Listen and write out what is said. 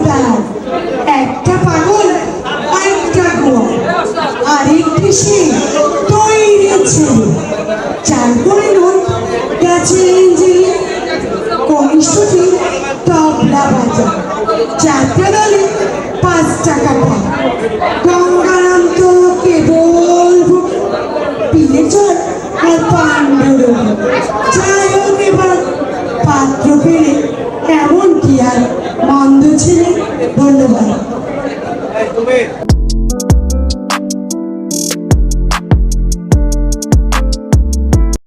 ভাইগুলো একটা পাগল একটা গোয়া আরেকটি সে তৈরি ছেলে চার নোট গেছে ইঞ্জিনে, কনিষ্ঠটি তবলা বাজা। যাত্রা দলে পাঁচ টাকা পায় গঙ্গারাম তো কেবল পিলে চল আর পাণ্ডুর যাই হোক এবার পাত্র পেলে É, isso mesmo.